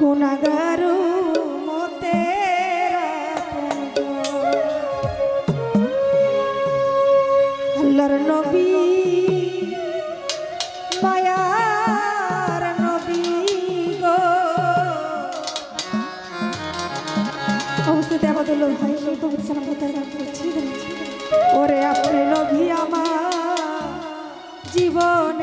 গুণাগারু মতে আল্লাহর নবী, মায়ার নবী গো। আমাদের লোক ভাই লোক সালাম করতে করছি। ওরে আপনি নবী আমার জীবন।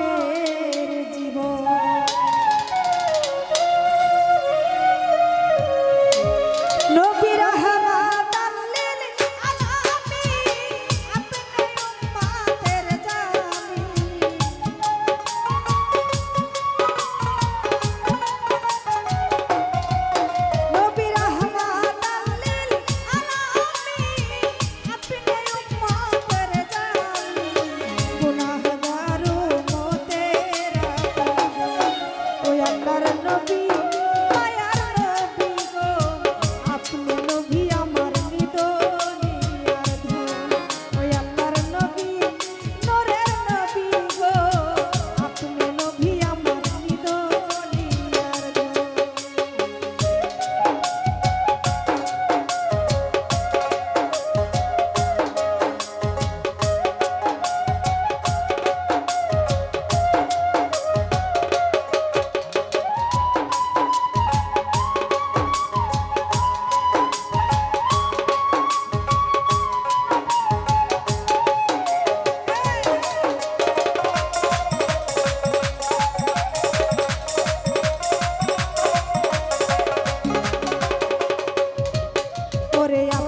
Corea.